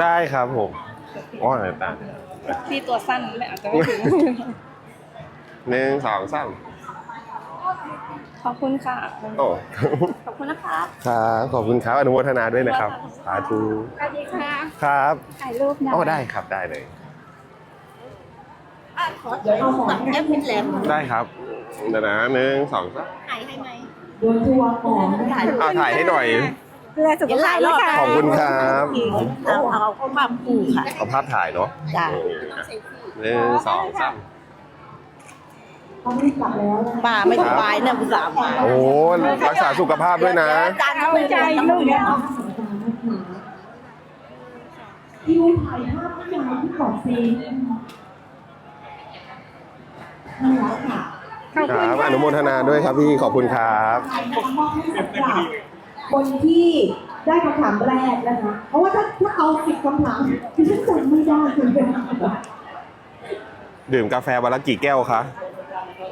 ได้ครับผมอ๋อไหนตาพี่ตัวสั้นไม่อาจจะไม่ถึงหนึ่งสองสามขอบคุณค่ะ โอ้ขอบคุณนะคะครับขอบคุณครับอนุโมทนาด้วยนะครับสาธุสวัสดีค่ะครับถ่ายรูปนะอ๋อได้ครับได้เลยเดี๋ยวเอาหมอนแอปเป็นแหลมได้ครับเดี๋ยวนะหนึ่งสองสามถ่ายให้ไหมโดนทัวร์ก่อนถ่ายเอาถ่ายให้หน่อย เพื่อสุขภาพนะคะขอบคุณครับ เอาเอาเข้ามาปูค่ะเอาภาพถ่ายเนาะจ้ะหนึ่งสองสามป้าไม่สบายเนี่ยผู้สาวมาโอ้รักษาสุขภาพด้วยนะอาจารย์เขาใจลูกเนี่ยที่รู้ถ่ายภาพที่ยาวที่ขอบเซนนั่นแหละค่ะขอบคคุณรับค่ะอนุโมทนาด้วยครับพี่ขอบคุณครับถ่ายนะ คะมอบให้สำหรับคนที่ได้คำถามแรกนะคะ เพราะว่าถ้าถ้าเอาสิบคำถามที่ฉันจำไม่ได้เลยดื่มกาแฟวันละกี่แก้วคะ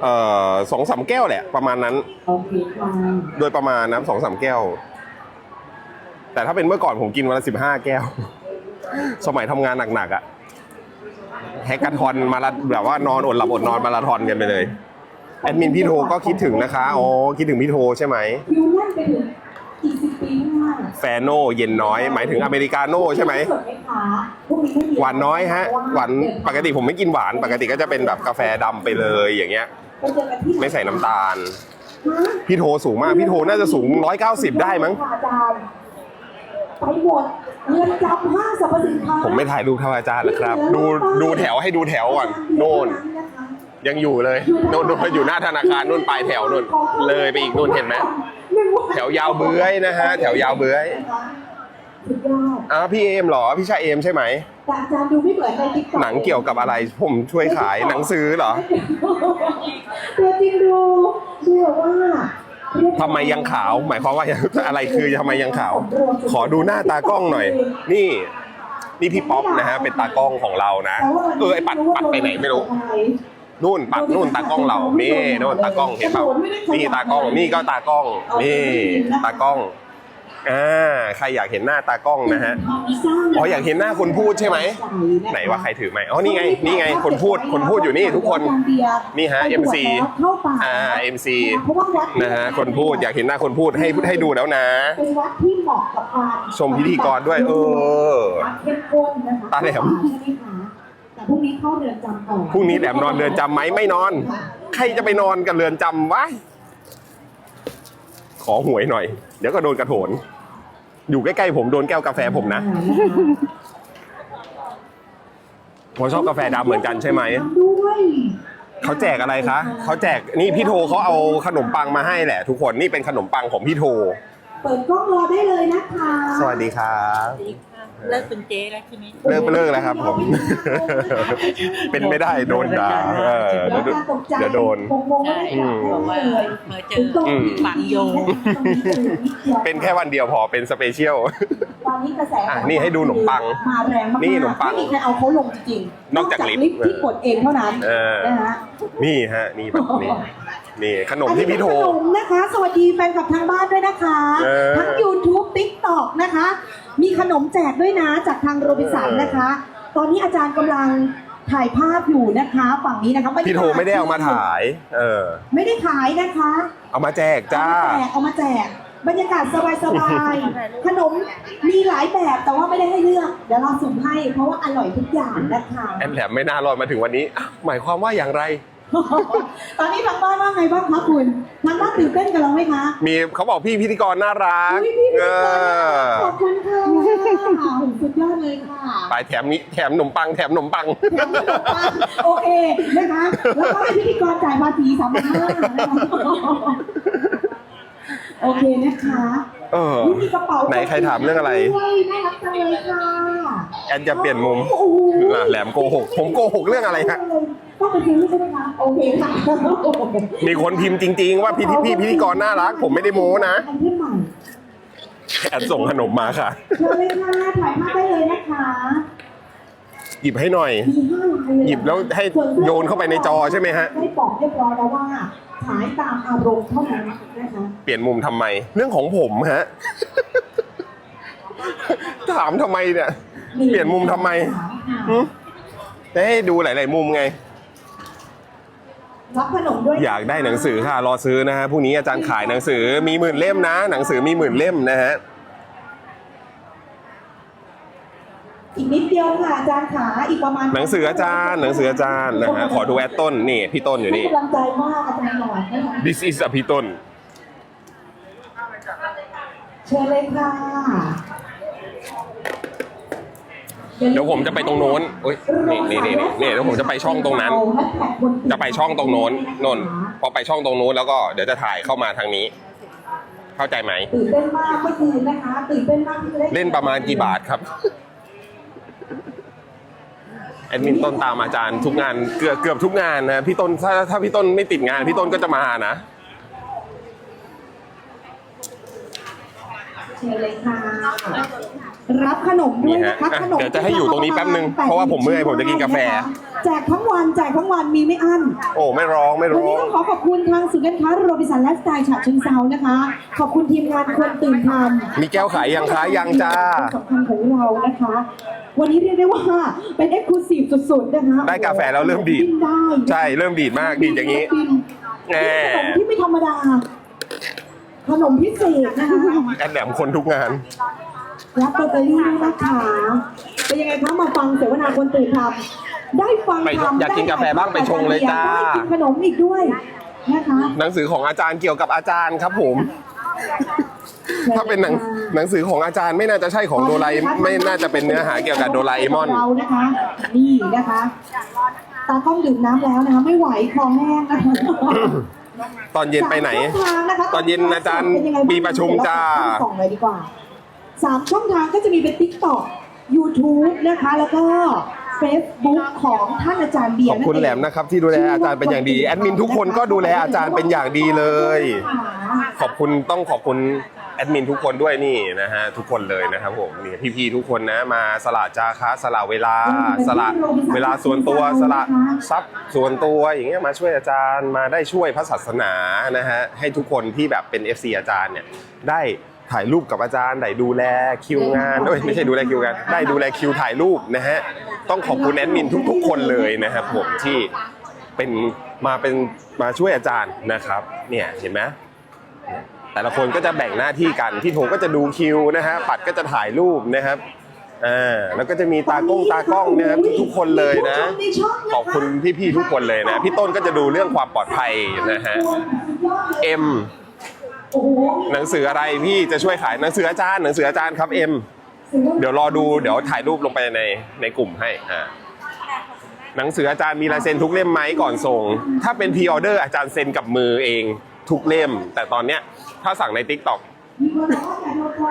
เอ่อสองสามแก้วแหละ ประมาณนั้น โอเคค่ะโดยประมาณนะสองสามแก้ว แต่ถ้าเป็นเมื่อก่อนผมกินวันละสิบห้าแก้ว สมัยทำงานหนักๆอะแฮกกาทอนมาราแบบว่านอนอดหลับอดนอนมาราธอนกันไปเลย แอดมินพี่โทก็คิดถึงนะคะ อ๋อ คิดถึงพี่โทใช่ไหม คิวแน่นไปถึงอีกสิบปีข้างหน้า แฟโน่เย็นน้อย หมายถึงอเมริกาโน่ใช่ไหมสดไหมคะพรุ่งนี้ไม่มีหวานน้อยฮะ หวานปกติผมไม่กินหวาน ปกติก็จะเป็นแบบกาแฟดำไปเลยอย่างเงี้ยไปเจอกันที่หนไม่ใส่น้ำตาลฮะพี่โทสูงมาก พี่โทน่าจะสูง 190 ได้มั้งค่ะอาจารย์ไปหมดเงินจำห้างสรรพสินค้าผมไม่ถ่ายรูปเท่าอาจารย์หรอกครับ ดูดูแถวให้ดูแถวก่อนโน่นยังอยู่เลยโน่นโน่นอยู่หน้าธนาคารนู่นปลายแถวนู่นเลยไปอีกนู่นเห็นไหม แถวยาวเบื้อยนะฮะแถวยาวเบื้อยสุดยอดอ้าวพี่เอมเหรอพี่ชาเอมใช่ไหมแต่อาจารย์ดูไม่เหมือนในติ๊กต็อกหนังเกี่ยวกับอะไรผมช่วยขายหนังซื้อเหรอตัวจริงดูดูแบบว่าทำไมยังขาว หมายความว่าอะไรคือทำไมยังขาว ขอดูหน้าตากล้องหน่อย นี่ นี่พี่ป๊อปนะฮะเป็นตากล้องของเรานะเออไอปัดปัดไปไหนไม่รู้ นู่นปัดนู่นตากล้องเรานี่นู่นตากล้องเห็นเปล่านี่ตากล้องนี่ก็ตากล้องนี่ตากล้องอ่าใครอยากเห็นหน้าตากล้องนะฮะอ๋ออยากเห็นหน้าคนพูดใช่ไหมไหนว่าใครถือไหมอ๋อนี่ไงนี่ไงคนพูดคนพูดอยู่นี่ทุกคนนี่ฮะ MC อ่า MC เพราะว่าวัดนะฮะคนพูดอยากเห็นหน้าคนพูดให้ให้ดูแล้วนะเป็นวัดที่เหมาะกับการชมพิธีกรด้วย เออเข้มข้นนะคะตาแหลมใช่ไหมคะ แต่พรุ่งนี้เข้าเรือนจำก่อนพรุ่งนี้แหลมนอนเรือนจำไหมไม่นอน ใครจะไปนอนกับเรือนจำวะขอหวยหน่อย เดี๋ยวก็โดนกระโถน อยู่ใกล้ๆผมโดนแก้วกาแฟผมนะผมชอบกาแฟดำเหมือนกันใช่ไหม ด้วยเขาแจกอะไรคะ เขาแจกนี่พี่โทเขาเอาขนมปังมาให้แหละ ทุกคนนี่เป็นขนมปังของพี่โท เปิดกล้องรอได้เลยนะคะ สวัสดีครับ เลิกเป็นเจ๊แล้วทีนี้เลิกเลิกแล้วครับผม เป็นไม่ได้โดนด่าเออแล้เดี๋ยววการตกใจเดี๋ยวโดนงงๆไม่ได้อืม บอกว่าเลยเมื่อเจออืมปังโยเป็นแค่วันเดียวพอเป็นสเปเชียล ตอนนี้กระแสอะนี่ให้ดูขนมปังมาแรงมากๆนี่ขนมปังไม่มีใครเอาเขาลงจริงๆนอกจากลิฟต์ที่กดเองเท่านั้นเออ นะฮะ นี่ฮะ นี่แบบนี่นี่ขนมที่พี่โทอันนี้เป็นขนมนะคะ สวัสดีแฟนคลับทางบ้านด้วยนะคะ เออทั้ง YouTube TikTok นะคะ มีขนมแจกด้วยนะจากทางโรบินสันเออนะคะ ตอนนี้อาจารย์กำลังถ่ายภาพอยู่นะคะ ฝั่งนี้นะคะบรรยากาศพี่โทไม่ได้เอามาถ่าย เออ ไม่ได้ขายนะคะ เอามาแจกจ้าเอามาแจกเอามาแจก บรรยากาศสบายๆ ขนมมีหลายแบบแต่ว่าไม่ได้ให้เลือก เดี๋ยวเราสุ่มให้เพราะว่าอร่อยทุกอย่างนะคะ แอนแหลมไม่น่ารอดมาถึงวันนี้อ้าวหมายความว่าอย่างไร ตอนนี้ทางบ้านว่าไงบ้างคะคุณทางบ้านตื่นเต้นกับเราไหมคะมีเขาบอกพี่พิธีกรน่ารักอุ๊ยพี่เออขอบคุณค่ะสุดยอดเลยค่ะ ไปแถมนี้แถมขนมปังแถมขนมปัง โอเคนะคะ แล้วก็ให้พิธีกรจ่ายภาษีสามพันห้านะคะโอเคนะคะเออ นี่มีกระเป๋าไหนใครถามเรื่องอะไร ด้วยน่ารักจังเลยค่ะแอนจะเปลี่ยนมุมโอ้โหอะแหลมโกหก ผมโกหกเรื่องอะไรฮะ ต้องไปซื้อใช่ไหมคะโอเคค่ะมีคนพิมพ์จริง ๆ ว่าพี่พี่พิธีกรน่ารัก ผมไม่ได้โม้นะอันที่ใหม่แอนส่งขนมมาค่ะเชิญเลยค่ะถ่ายภาพได้เลยนะคะหยิบให้หน่อย มีห้าลายเลยหยิบแล้วให้โยนเข้าไปในจอใช่ไหมฮะ ได้บอกเรียบร้อยแล้วว่าขายตามอารมณ์เท่านั้นนะคะเปลี่ยนมุมทำไม เรื่องของผมฮะ ถามทำไมเนี่ย เปลี่ยนมุมทำไม หึจะให้ดูหลาย ๆ มุมไง รับขนมด้วยอยากได้หนังสือค่ะ รอซื้อนะฮะพรุ่งนี้อาจารย์ขายหนังสือมีหมื่นเล่มนะ หนังสือมีหมื่นเล่มนะฮะอีกนิดเดียวค่ะอาจารย์ขาอีกประมาณหนังสืออาจารย์ หนังสืออาจารย์นะฮะขอดูแอดต้นนี่พี่ต้นอยู่นี่ให้กำลังใจมากอาจารย์หน่อยนะคะ this is a พี่ต้นเชิญเลยค่ะ เดี๋ยวผมจะไปตรงโน้นโอ้ยนี่นี่นี่นี่นี่เดี๋ยวผมจะไปช่องตรงนั้น จะไปช่องตรงโน้นนนพอไปช่องตรงโน้นแล้วก็เดี๋ยวจะถ่ายเข้ามาทางนี้ เข้าใจไหมตื่นเต้นมากเมื่อคืนนะคะตื่นเต้นมากที่จะได้เล่นประมาณกี่บาทครับแอดมินต้นตามอาจารย์ทุกงานเกือบเกือบทุกงานนะพี่ต้นถ้าถ้าพี่ต้นไม่ติดงานพี่ต้นก็จะมานะเชิญเลยค่ะ รับขนมด้วยนะคะนี่ฮะขนมเดี๋ยวจะให้อยู่ตรงนี้แป๊บนึงเพราะว่าผมเมื่อยผมจะกินกาแฟ แจกทั้งวันแจกทั้งวันมีไม่อั้น โอ้ไม่ร้องไม่วันร้อนี้ง ต้องขอขอบคุณทางศูนย์การค้าโรบินสันไลฟ์สไตล์ฉะเชิงเซานะคะ ขอบคุณทีมงานคนตื่นทำมีแก้วขายยังคะยังจ้า สำคัญของเรานะคะ วันนี้เรียกได้ว่าเป็นเอ็กซ์คลูซีฟสุดๆนะคะได้กาแฟแล้วเริ่มดีด กินได้ใช่เริ่มดีดมากดีดอย่างนี้แหม ขนมที่ไม่ธรรมดา ขนมพิเศษนะคะ แอดแหลมคนทุกงาน รับลอตเตอรี่ด้วยนะคะเป็นยังไงคะมาฟังเสวนาคนตื่นทำได้ฟังไปทำอยากกินกาแฟบ้างไปชงเลยจ้า ได้กินขนมอีกด้วยนะคะหนังสือของอาจารย์เกี่ยวกับอาจารย์ครับผม ถ้าเป็นหนังหนังสือของอาจารย์ไม่น่าจะใช่ของโดราเอมไม่น่าจะเป็นเนื้อหาเกี่ยวกับโดราเอมอน เรานะคะ นี่นะคะตากล้องดื่มน้ำแล้วนะคะไม่ไหวคอแห้งนะคะตอนเย็นไปไหน สามช่องทางนะคะตอนเย็นอาจารย์เป็นงไงบ้งมีประชุมจ้าเดี๋ยวเรส่องเลยดีกว่า สามช่องทางก็จะมีเป็น TikTok YouTube นะคะ แล้วก็ Facebook ของท่านอาจารย์เบียขร์อบคุณแหลมนะครับที่ดูแลอาจารย์เป็นอย่างดีแอดมินทุกคนก็ดูแลอาจารย์เป็นอย่างดีเลย ขอบคุณต้องขอบคุณแอดมินทุกคนด้วยนี่นะฮะทุกคนเลยนะครับผมนี่พี่ๆทุกคนนะมาสละจาคะสละเวลาสละเวลาส่วนตัวสละทรัพย์ส่วนตัวอย่างเงี้ยมาช่วยอาจารย์มาได้ช่วยพระศาสนานะฮะให้ทุกคนที่แบบเป็น FC อาจารย์เนี่ยได้ ถ่ายรูปกับอาจารย์ได้ดูแลคิวงานเอ้ยไม่ใช่ดูแลคิวงานได้ดูแลคิวถ่ายรูปนะฮะต้องขอบคุณแอดมินทุก ๆ คนเลยนะครับผมที่เป็นมาเป็นมาช่วยอาจารย์นะครับเนี่ยเห็นไหมแต่ละคนก็จะแบ่งหน้าที่กันที่โถก็จะดูคิวนะฮะปัดก็จะถ่ายรูปนะครับอ่าแล้วก็จะมีตากล้องตากล้องนะครับทุกๆคนเลยนะขอบคุณพี่ๆทุกคนเลยนะพี่ต้นก็จะดูเรื่องความปลอดภัยนะฮะเอ็ม โอ้โหหนังสืออะไรพี่จะช่วยขายหนังสืออาจารย์หนังสืออาจารย์ครับเอ็มเดี๋ยวรอดูเดี๋ยวถ่ายรูปลงไปในในกลุ่มให้อ่าหนังสืออาจารย์มีลายเซ็นทุกเล่มไหมก่อนส่ง ถ้าเป็นพรีออเดอร์อาจารย์เซ็นกับมือเองทุกเล่ม แต่ตอนเนี้ยถ้าสั่งใน t ิ k t o k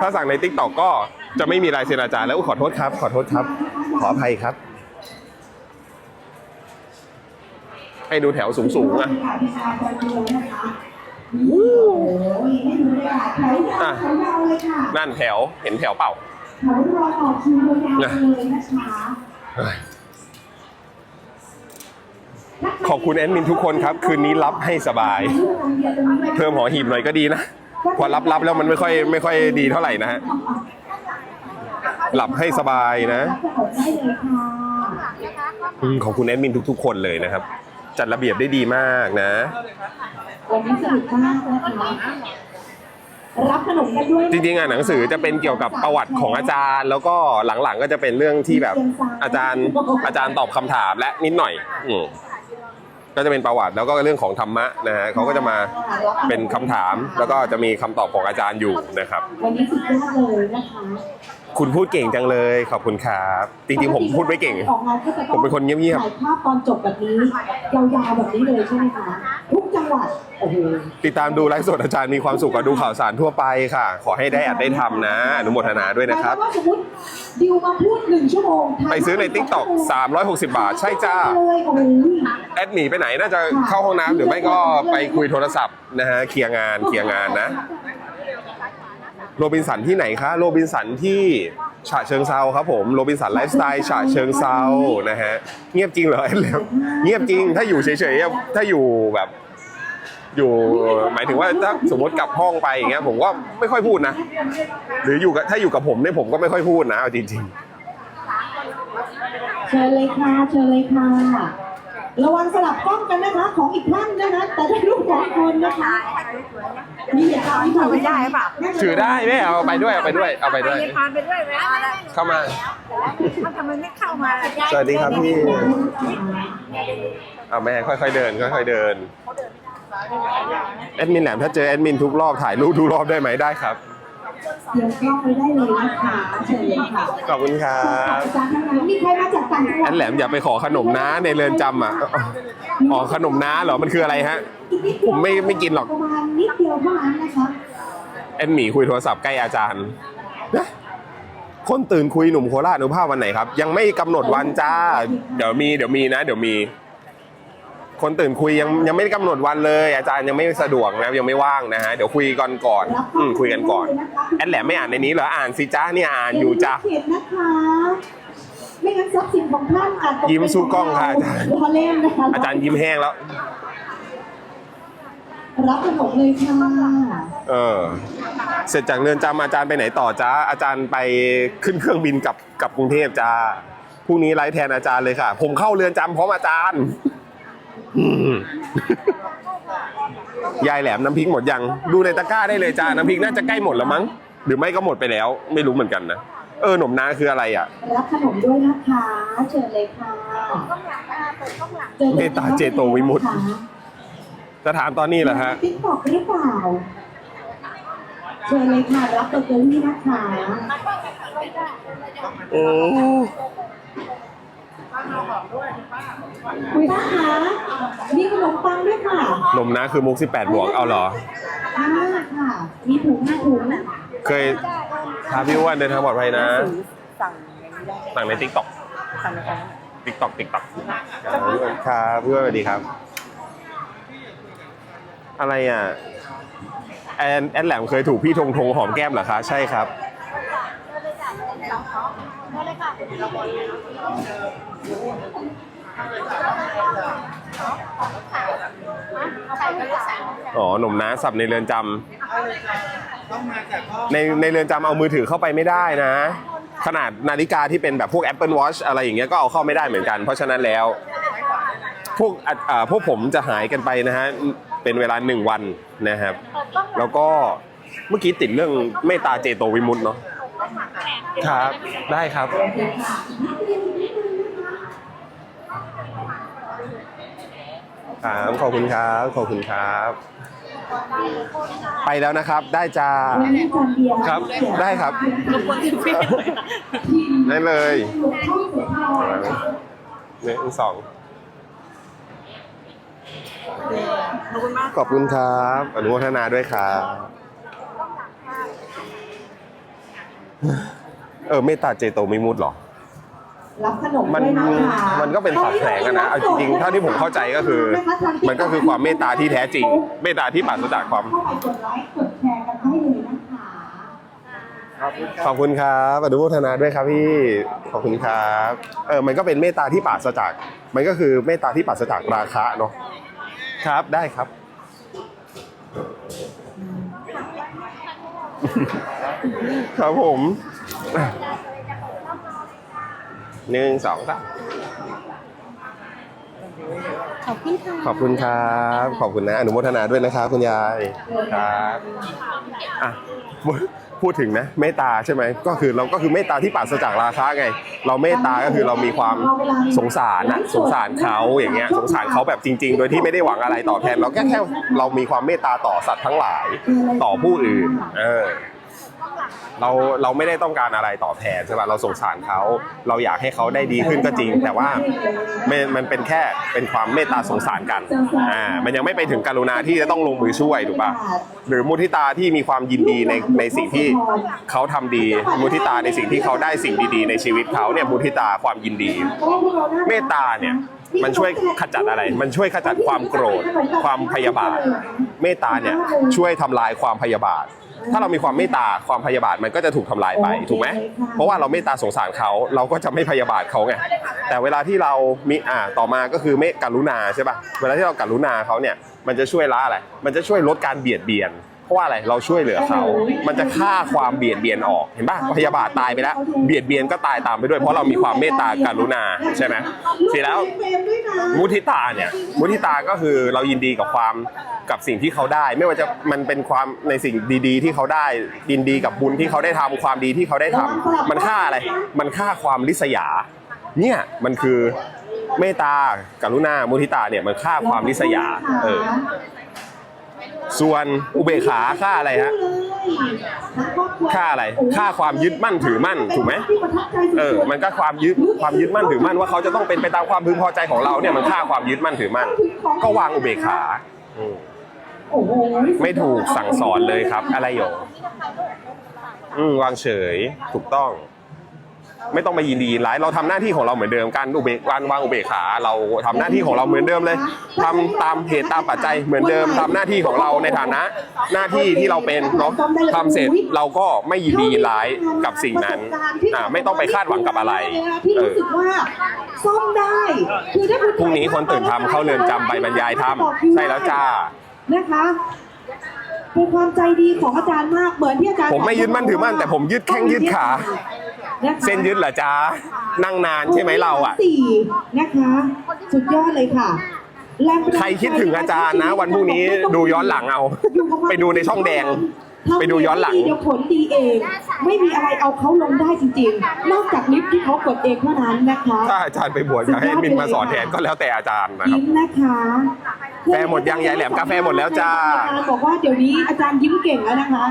ถ้าสั่งใน t ิ k t o k ก็จะไม่มีลายเซ็นอาจารย์แล้วขอโทษครับ ขอโทษครับ ขออภัยครับ ให้ดูแถวสูงๆอะ อ้ยให้ดูเลยค่ะแถวยาวอะแถวยาเลยค่ะ นั่นแถวเห็นแถวเปล่าแถวรอต่อคิวยาวเลยนะคะขอบคุณแอดมินทุกคนครับ คืนนี้รับให้สบาย เพิ่มหอหีบหน่อยก็ดีนะ พอรับรับแล้วมันไม่ค่อยไม่ค่อยดีเท่าไหร่นะฮะ หลับให้สบายนะ ขอบคุณแอดมินทุกๆคนเลยนะครับ จัดระเบียบได้ดีมากนะ วันนี้สนุกมากนะคะรับขนมได้ด้วยจริงๆอะหนังสือจะเป็นเกี่ยวกับประวัติของอาจารย์ แล้วก็หลังๆก็จะเป็นเรื่องที่แบบอาจารย์อาจารย์ตอบคำถามและนิดหน่อยอืมก็จะเป็นประวัติแล้วก็เรื่องของธรรมะนะฮะเขาก็จะมาเป็นคำถามแล้วก็จะมีคำตอบของอาจารย์อยู่นะครับวันนี้สุดยอดเลยนะคะ คุณพูดเก่งจังเลยขอบคุณครับจริงๆผมพูดไม่เก่งของเราก็จะผมเป็นคนเงียบๆถ่ายภาพตอนจบแบบนี้ยาวๆแบบนี้เลยใช่ไหมคะทุกจังหวัดโอ้โหติดตามดูไลฟ์สดอาจารย์มีความสุขกับดูข่าวสารทั่วไปค่ะ ขอให้ได้อัดได้ทำนะอนุโมทนาด้วยนะครับ หมายความว่าสมมติดิวมาพูดหนึ่งชั่วโมงถ่ายไปซื้อใน t ิ k t o k 360 บาท ใช่จ้า เลยโอ้โห แอดหมีไปไหนน่าจะเข้าห้องน้ำหรือไม่ก็ไปคุยโทรศัพท์นะฮะเคลียร์งานเคลียร์งานนะ โรบินสันที่ไหนคะโรบินสันที่ฉะเชิงเซาครับผมโรบินสันไลฟ์สไตล์ฉะเชิงเซานะฮะเงียบจริงเหรอแล้วเงียบจริงถ้าอยู่เฉยๆถ้าอยู่แบบอยู่หมายถึงว่าถ้าสมมติกลับห้องไปอย่างเงี้ยผมก็ไม่ค่อยพูดนะ หรืออยู่กับถ้าอยู่กับผมเนี่ยผมก็ไม่ค่อยพูดนะเอาจริงๆ เชิญเลยค่ะ เชิญเลยค่ะ ระวังสลับกล้องกันนะคะ ของอีกท่านนะคะ แต่ได้รูปของคนนะคะมีเหตุการณ์ที่ทำไม่ได้ป่ะถือได้ไหมเอาไปด้วยเอาไปด้วยเอาไปด้วยพานไปด้วยไหมเข้ามาทำไมไม่เข้ามาสวัสดีครับพี่เอาแม่ค่อยๆเดินค่อยๆเดินแอดมินแหลมถ้าเจอแอดมินทุกรอบถ่ายรูปทุกรอบได้ไหมได้ครับ เดี๋ยวกล้องไปได้เลยนะคะเชิญเลยค่ะขอบคุณครับอาจารย์ทั้งนั้นมีใครมาจากต่างจังหวัแอดดแหลมอย่าไปขอขนมน้าในเรือนจำอะอ๋อขนมน้าเหรอมันคืออะไรฮะ อีกนิดเดียวผมไม่ไม่กินหรอก ประมาณนิดเดียวเท่านั้นนะคะแอดหมีคุยโทรศัพท์ใกล้อาจารย์นะคนตื่นคุยหนุ่มโคราชอนุภาพวันไหนครับ ยังไม่กำหนดวันจ้า เดี๋ยวมีเดี๋ยวมีนะ เดี๋ยวมี คนตื่นคุยยังยังไม่ได้กำหนดวันเลย อาจารย์ยังไม่สะดวกนะยังไม่ว่างนะฮะเดี๋ยวคุยก่อนก่อนอืมคุยกันก่อนแอดแหลมไม่อ่านในนี้เหรออ่านสิจ้าเนี่ยอ่านอยู่จ้า เขียนนะคะ ไม่งั้นทรัพย์สินของท่านอาจตกยิ้มสู้กล้องค่ะอาจารย์ ล้อเล่นนะคะอาจารย์ยิ้มแห้งแล้ว รับขนมเลยค่ะเออ เสร็จจากเรือนจำอาจารย์ไปไหนต่อจ้าอาจารย์ไปขึ้นเครื่องบินกลับกลับกรุงเทพจ้าพรุ่งนี้ไลฟ์แทนอาจารย์เลยค่ะ ผมเข้าเรือนจำพร้อมอาจารย์อืม ยายแหลมน้ำพริกหมดยัง ดูในตะกร้าได้เลยจ้าน้ำพริกน่าจะใกล้หมดแล้วมั้ง หรือไม่ก็หมดไปแล้ว ไม่รู้เหมือนกันนะ เออหนมนาคืออะไรอะ รับขนมด้วยนะคะ เชิญเลยค่ะจอกันเมตตาเจโตวิมุตติจะถามตอนนี้เหรอฮะติ๊กตอกหรือเปล่า เชิญเลยค่ะรับเบอร์เกอรี่นะคะโอ้ คุณป้าคะมีขนมปังด้วยค่ะหนมนาคือมุก 18 บวกเอาเหรออ่าค่ะ มีถุงหน้าถุงเคยพาพี่อ้วนเดินทางปลอดภัยนะ สั่งอย่างนี้ได้สั่งในทิกตอกสั่งในร้านติ๊กตอกติ๊กตอกครับพี่อ้วนสวัสดีครับ อะไรอะ แอนแอนแหลมเคยถูกพี่ธงธงหอมแก้มเหรอคะ ใช่ครับ อ๋อ หนุ่มน้าสับในเรือนจำในในเรือนจำเอามือถือเข้าไปไม่ได้นะ ขนาดนาฬิกาที่เป็นแบบพวก Apple Watch อะไรอย่างเงี้ยก็เอาเข้าไม่ได้เหมือนกัน เพราะฉะนั้นแล้ว พวกอะอ่าพวกผมจะหายกันไปนะฮะ เป็นเวลาหนึ่งวันนะครับ แล้วก็เมื่อกี้ติดเรื่องเมตตาเจโตวิมุตติเนาะ ครับ ได้ครับ ครับขอบคุณครับขอบคุณครับ ไปแล้วนะครับ ได้จ้าวันนี้จานเดียวครับ ได้ครับได้เลยหลวงพ่อเสือทองหนึ่งสองขอบคุณครับ อนุโมทนาด้วยครับเออเมตตาเจโตมิมุตติเหรอ รับขนมมันด้วยนะคะมันก็เป็นสับแสงอะนะเอาจริงๆเท่าที่ผมเข้าใจก็คือ มันก็คือความเมตตาที่แท้จริง เมตตาที่ปราศจากความ เข้าไปกดไลค์กดแชร์กันให้เลยนะคะ ขอบคุณครับอนุโมทนาด้วยครับพี่ ขอบคุณครับ เออ มันก็เป็นเมตตาที่ปราศจาก มันก็คือเมตตาที่ปราศจากราคะเนาะ ครับ ได้ครับ ครับผม หนึ่งสองสามขอบคุณค่ะขอบคุณครับ ขอบคุณนะอนุโมทนาด้วยนะครับคุณยายครับอะพูดพูดถึงนะเมตตาใช่ไหมก็คือเราก็คือเมตตาที่ปราศจากราคะไง เราเมตตาก็คือเรามีความสงสารนะสงสารเขาอย่างเงี้ยสงสารเขาแบบจริง ๆ โดยที่ไม่ได้หวังอะไรตอบแทน เราแค่แค่เรามีความเมตตาต่อสัตว์ทั้งหลายต่อผู้อื่น เออ เราเราไม่ได้ต้องการอะไรตอบแทนใช่ป่ะเราสงสารเขาเราอยากให้เขาได้ดีขึ้นก็จริง แต่ว่ามันมันเป็นแค่เป็นความเมตตาสงสารกันอ่ามันยังไม่ไปถึงกรุณาที่จะต้องลงมือช่วยถูกป่ะหรือมุทิตาที่มีความยินดีในในสิ่งที่เขาทำดี มุทิตาในสิ่งที่เขาได้สิ่งดีๆ ในชีวิตเขาเนี่ยมุทิตาความยินดี เมตตาเนี่ยมันช่วยขจัดอะไร มันช่วยขจัดความโกรธ ความพยาบาท เมตตาเนี่ยช่วยทำลายความพยาบาท ถ้าเรามีความเมตตาความพยาบาทมันก็จะถูกทำลายไปถูกไหมเพราะว่าเราเมตตาสงสารเขาเราก็จะไม่พยาบาทเขาไงแต่เวลาที่เรามีอ่าต่อมาก็คือเมตกรุณาใช่ป่ะเวลาที่เรากรุณาเขาเนี่ยมันจะช่วยละอะไรมันจะช่วยลดการเบียดเบียน เพราะว่าอะไรเราช่วยเหลือเขา มันจะฆ่าความเบียดเบียนออกเห็นป่ะพยาบาทตายไปแล้ว เบียดเบียนก็ตายตามไปด้วย เพราะเรามีความเมตตากรุณาใช่ไหมเสร็จแล้วมุทิตาเนี่ยมุทิตาก็คือเรายินดีกับความกับสิ่งที่เขาได้ ไม่ว่าจะมันเป็นความในสิ่งดี ๆ ที่เขาได้ยินดีกับบุญที่เขาได้ทำความดีที่เขาได้ทำมันค่าอะไร มันค่าความริษยา เนี่ยมันคือเมตตากรุณามุทิตาเนี่ยมันค่าความริษยาเออ ส่วนอุเบกขาค่าอะไรฮะค่าอะไร ค่าความยึดมั่นถือมั่นถูกไหมเออ มันก็ความยึดความยึดมั่นถือมั่นว่าเขาจะต้องเป็นไปตามความพึงพอใจของเราเนี่ยมันค่าความยึดมั่นถือมั่น ก็วางอุเบกขาไม่ถูกสั่งสอนเลยครับ อะไรหยกอืมวางเฉยถูกต้อง ไม่ต้องไปยินดีร้ายเราทำหน้าที่ของเราเหมือนเดิมการอุเบกการวางอุเบกขา เราทำหน้าที่ของเราเหมือนเดิมเลยทำตามเหตุตามปัจจัยเหมือนเดิมทำหน้าที่ของเราในฐานะหน้าที่ที่เราเป็นเนาะทำเสร็จเราก็ไม่ยินดีร้ายกับสิ่งนั้นอ่าไม่ต้องไปคาดหวังกับอะไรที่เอรู้อสึกว่าซ่อมได้คือถ้าคุณพรุ่งนี้คนตื่นทำเข้าเรือนจำไปบรรยายธรรมใช่แล้วจ้านะคะเป็นความใจดีของอาจารย์มากเหมือนที่อาจารย์ผมไม่ยึดมั่นถือมั่นแต่ผมยึดแข้งยึดขา นะคะเส้นยึดเหรอจ้านั่งนานใช่ไหมเราอะ สี่นะคะ สุดยอดเลยค่ะแรงบันดาลใครคิดถึงอาจารย์นะ วันพรุ่งนี้ดูย้อนหลังเอาไปดูในช่องแดงไปดูย้อนหลังทำดีเดี๋ยวผลดีเอง ไม่มีอะไรเอาเขาลงได้จริง ๆ นอกจากลิฟต์ที่เขากดเองเท่านั้นนะคะ ถ้าอาจารย์ไปบวชอยากให้มินมาสอนแทนก็แล้วแต่อาจารย์นะครับยิ้มนะคะแฟหมดยังยายแหลมกาแฟหมดแล้วจ้า อาจารย์บอกว่าเดี๋ยวนี้อาจารย์ยิ้มเก่งแล้วนะคะ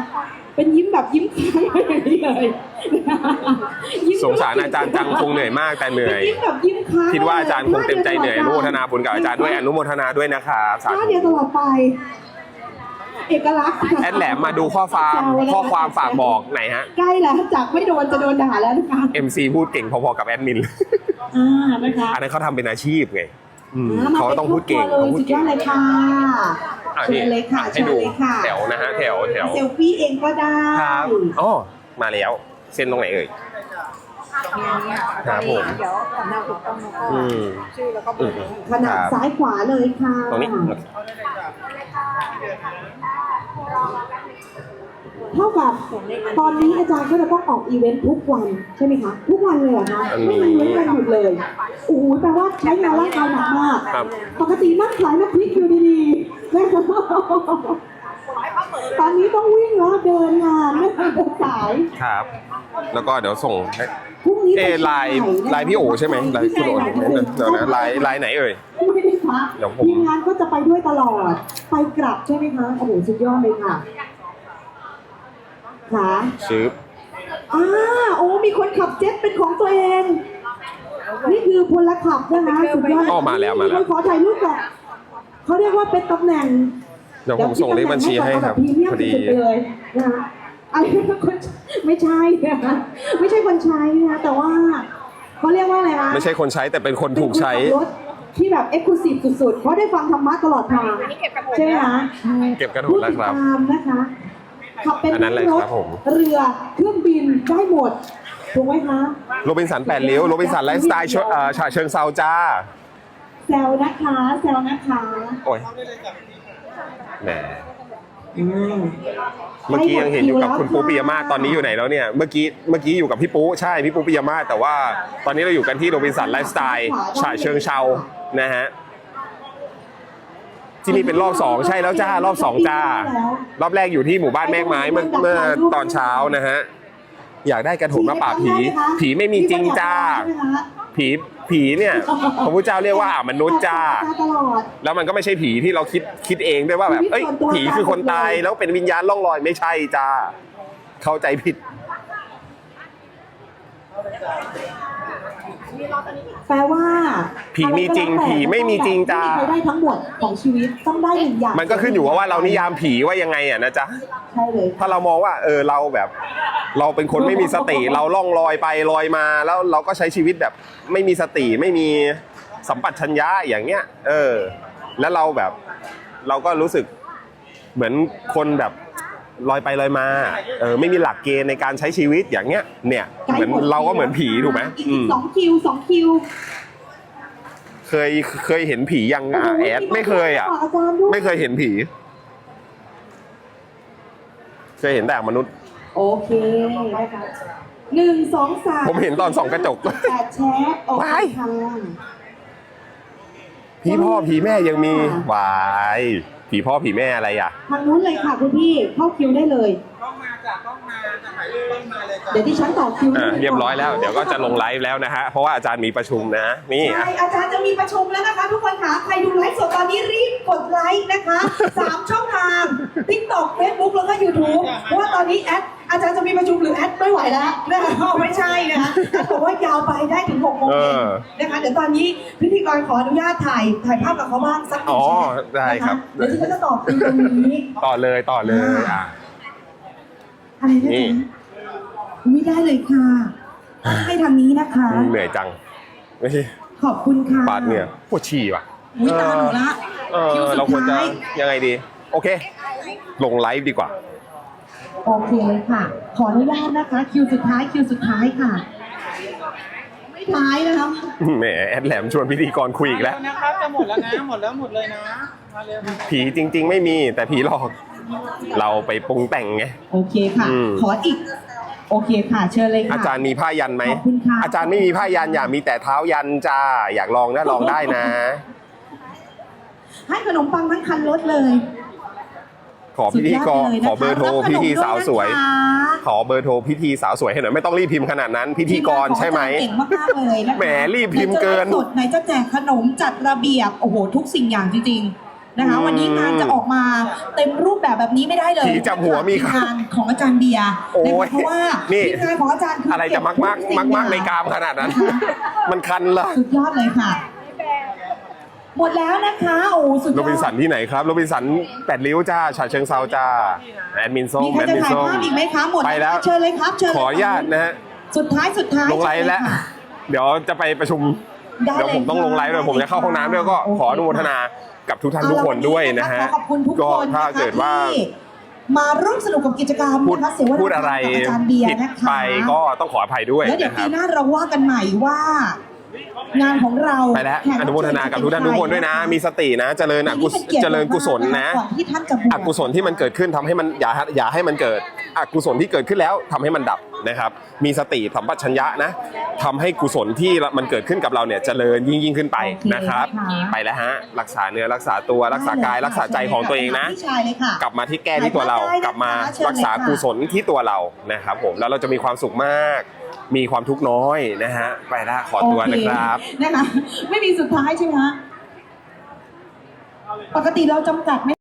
เป็นยิ้มแบบยิ้มค้างไปอย่างนี้เลยยิ้มสงสารอาจารย์จังคงเหนื่อยมากแต่เหนื่อย ยิ้มแบบยิ้มค้างคิดว่าอาจารย์คงเต็มใจเหนื่อยอนุโมทนาบุญกับอาจารย์ด้วยอนุโมทนาด้วยนะครับสาท่าธุเดียวตลอดไป เอกลักษณ์แอดแหลมมาดูข้อความข้อความฝากบอกไหนฮะ ใกล้แล้วจากไม่โดนจะโดนด่าแล้วนะคะ MC พูดเก่งพอๆกับแอดมินอ่านะคะอันนั้นเขาทำเป็นอาชีพไง อืมอ่เขาต้องพูดเก่งมาเขาเป็นพูสุดดยเก่องดเลยค่ะอะเชินี่ญเลยค่ะให้เชิญดูเลยค่ะแถวนะฮะแถวแถวเซลฟี่เองก็ได้ครับ อ๋อมาแล้ว เส้นตรงไหนเอ่ยครับผม เดี๋ยวสำเนาถูกต้องแล้วก็อืม ชื่อแล้วก็เบอร์โทรขนาดซ้ายขวาเลยค่ะตรงนี้ เท่ากับตอนนี้อาจารย์ก็จะต้องออกอีเวนต์ทุกวันใช่ไหมคะ ทุกวันเลยเหรอคะไม่มีเว้นวันหยุดเลยโอ้โหแปลว่าใช้งานร่างกายหนักมากครับ ปกตินั่งขายน้ำพริกอยู่ดีๆนะคะตอนนี้ต้องวิ่งแล้วเดินงานไม่เดินสายครับ แล้วก็เดี๋ยวส่งให้พรุ่งนี้เอะลายลายพี่โอใช่ไหมลายคุณโอเดี๋ยวนะลายลายไหนเอ่ย ไม่ได้พักเดี๋ยวผม ทีมงานก็จะไปด้วยตลอด ไปกลับใช่ไหมคะโอ้โหสุดยอดเลยค่ะ ค่ะชื้ออ่าโอ้มีคนขับเจ็ตเป็นของตัวเอง นี่คือพลขับนะคะสุดยอดอ๋อมาแล้วมาแล้ว คนขอถ่ายรูปกับเขาเรียกว่าเป็นตำแหน่งเดี๋ยวผมส่งเลขบัญชีให้ครับเดี๋ยวพอดีคิดตำแหน่งให้ก่อนเอาแบบพรีเมียมสุดๆไปเลยนะคะอะไรนะคนไม่ใช่นะคะไม่ใช่คนใช้นะแต่ว่าเขาเรียกว่าอะไรนะไม่ใช่คนใช้แต่เป็นคนถูกใช้เป็นคนขับรถที่แบบเอ็กซ์คลูซีฟสุดๆ เพราะได้ฟังธรรมะตลอดทางใช่ไหมคะเก็บกระดูผู้กแล้วติดครับตามนะคะ ขับเป็นอันนั้นเลยรครัถบผม เรือเครื่องบินได้หมดถูกไหมคะโรบินสันแปดริ้วโรบินสันไลฟ์สไตล์ชเอ่อฉะเชิงเซาจ้าแซวนะคะแซวนะคะโอ้ยแหมอืมเมื่อกี้ยังเห็นอยู่กับคุณปูปิยมาศตอนนี้อยู่ไหนแล้วเนี่ยเมื่อกี้เมื่อกี้อยู่กับพี่ปูใช่พี่ปูปิยมาศแต่ว่าตอนนี้เราอยู่กันที่โรบินสันไลฟ์สไตล์ฉะเชิงเซานะฮะ ที่นี่เป็นรอบสองใช่แล้วจ้ารอบสองจ้ารอบแรกอยู่ที่หมู่บ้านแมกไม้เมื่อเมื่อตอนเช้านะฮะอยากได้กระถิ่นมาป่าบผี ผีไม่มีจริงจ้า ผีผีเนี่ยพระพุทธเจ้าเรียกว่าอามนุษย์จ้าตลอดแล้วมันก็ไม่ใช่ผีที่เราคิดคิดเองด้วยว่าแบบเอ้ยผีคือคนตายแล้วเป็นวิญญาณล่องลอยไม่ใช่จ้า เข้าใจผิด แปลว่าผีมีจริงผีไม่มีจริงจ้า ไม่มีใครได้ทั้งหมดของชีวิตต้องได้หนึ่งอย่างมันก็ขึ้นอยู่กับว่าเรานิยามผีว่ายังไงอะนะจ๊ะ ใช่เลยถ้าเรามองว่าเออเราแบบเราเป็นคนไม่มีสติ เราล่องลอยไปลอยมาแล้วเราก็ใช้ชีวิตแบบไม่มีสติไม่มีสัมปชัญญะอย่างเงี้ย เออ แล้วเราแบบ เราก็รู้สึกเหมือนคนแบบ ลอยไปลอยมาเออไม่มีหลักเกณฑ์ในการใช้ชีวิตอย่างเงี้ย เนี่ยเหมือนเราก็เหมือนผีถูกไหมอีกอืมสองคิวสองคิวเคยเคยเห็นผียังอะแอดไม่เคยอะอาจารย์ด้วยไม่เคยเห็นผี เคยเห็นแต่มนุษย์ โอเคนะคะหนึ่งสองสามผมเห็นตอนส่องกระจกแปดแชทโอเคว้ายค่ะผีพ่อผีแม่ยังมีวาย ผีพ่อผีแม่อะไรอะ ทางนู้นเลยค่ะคุณพี่เข้าคิวได้เลย ต้องมาจากต้องมาจะถ่ายรูปต้องมาเลยจ้ะเดี๋ยวที่ฉันต่อคิวอะเรียบร้อยแล้ว เดี๋ยวก็จะลงไลฟ์แล้วนะฮะ เพราะว่าอาจารย์มีประชุมนะ นี่ใช่อะอาจารย์จะมีประชุมแล้วนะคะ ทุกคนค่ะใครดูไลฟ์สดตอนนี้รีบกดไลค์นะคะสามช่องทาง TikTok Facebook แล้วก็ YouTube เพราะว่าตอนนี้แอด อาจารย์จะมีประชุมหรือแอดไม่ไหวแล้วนะคะไม่ใช่นะคะแอดบอกว่ายาวไปได้ถึง6โมงเอเย็นอนะคะเดี๋ยวตอนนี้พิธีกรขออนุญาตถ่ายถ่ายภาพกับเขาบ้างสักหนึ่อ๋งอแชทได้ครับนะะเดี๋ยวที่เขาจะตอบคุณตรงนี้ต่อเลยต่อเลยอะอะไรนะนี่จ๊ะไม่ได้เลยค่ะให้ทางนี้นะคะเหนื่อยจังไม่ใช่ขอบคุณค่ะปาดเหนื่อยปวดฉี่ว่ะอุ้ยตาหนูละเออคิวสุเราดควรจะท้ายยังไงดี โอเค ลงไลฟ์ดีกว่า โอเคเลยค่ะ ขออนุญาตนะคะ คิวสุดท้ายคิวสุดท้ายค่ะ ไม่ท้ายนะคะแหมแอดแหลมชวนพิธีกรคุยอีกแล้ว มาเร็นะครับจะหมดแล้วนะหมดแล้วหมดเลยนะมาเร็วมาเร็วผีจริง ๆ ไม่มีแต่ผีหลอก เราไปปรุงแต่งไง โอเคค่ะ อืม ขออีก โอเคค่ะ เชิญเลยค่ะ อาจารย์มีผ้ายันไหม ขอบคุณค่ะ อาจารย์ไม่มีผ้ายันอย่ามีแต่เท้ายันจ้า อยากลองนะลองได้นะ ให้ขนมปังทั้งคันรถเลย ขอพิธีกรสุดยดลยนะคะขอเบอร์โทรบขนพิธีสาวสวยด้นะคะ ขอเบอร์โทรพิธีสาวสวยให้หน่อยไม่ต้องรีบพิมพ์ขนาดนั้น พิธีกรใช่ไหมทีงานของอาจารย์เก่งมากๆเลยนะคะแหมรีบพิมพ์เกินไหจะไลฟ์สดไหนจะแจกขนมจัดระเบียบโอ้โหทุกสิ่งอย่างจริงๆนะคะ อืมวันนี้งานจะออกมาเต็มรูปแบบแบบนี้ไม่ได้เลยผีจับหัวมีทีงานของอาจารย์เบียร์โอ้ยนะคะเพราะว่านี่ ทีมงานของอาจารย์คือะไรจะมากมากเบทุมากมากสิ่งในอย่งกามขนาดนั้น มันคันละ สุดยอดเลยค่ะ หมดแล้วนะคะโอ้สุดยโรอดบินสันที่ไหนครับโรบินสันแปดริ้วจ้าฉะเชิงเซาจ้าแอดมินส้มมีใครแอดจะมินถ่ายส้ม ภาพอีกไหมคะหมดไปแล้ว เชิญเลยครับเชิญเลยขออนุญาตนะฮะ สุดท้ายสุดท้ายลงไลฟ์แล้วเชิญเยค่ะเดี๋ยวจะไปประชุม ได้เดี๋ยวผมต้องลงไลฟ์ด้วยผมจะเข้าห้องน้ำด้วยก็ขออนุโมทนากับทุกท่านทุกคนด้วยนะฮะ ขอขอบคุณทุกก็คนถ้านะคะเกิดว่าที่มาร่วมสนุกกับกิจกรรมพูดนะคะเสวนาพูดอะไรกับอาจารย์เบียร์ผิดนะคะไปก็ต้องขออภัยด้วยแล้วเดี๋ยวนะคปีรับ หน้าเราว่ากันใหม่ว่า งานของเราไปแล้วขกอนุโมทนากับทุกท่านทุกคนด้วยนะ มีสตินะ เจริญอกุศนี่เป็นกียรติเจริญกุศลนะก่อนที่ท่านจะบวชอกุศลที่มันเกิดขึ้นทำให้มันอย่าอย่าให้มันเกิดอกุศลที่เกิดขึ้นแล้วทำให้มันดับนะครับ มีสติสัมปชัญญะนะทำให้กุศลที่มันเกิดขึ้นกับเราเนี่ยเจริญยิ่งยิ่งขึ้นไปนะครับ ไปแล้วฮะรักษาเนื้อรักษาตัวรักษากายรักษาใจของตัวเองนะพี่ชายเลยค่ะกลับมาที่แก้ที่ตัวเราได้นะคะกลับมาเชิญเลยรักษาค่ะกุศลที่ตัวเรานะครับผมแล้วเราจะมีความสุขมาก มีความทุกข์น้อยนะฮะไปละขอตัวนะครับนะคะไม่มีสุดท้ายใช่ไหมฮะปกติเราจำกัดไหม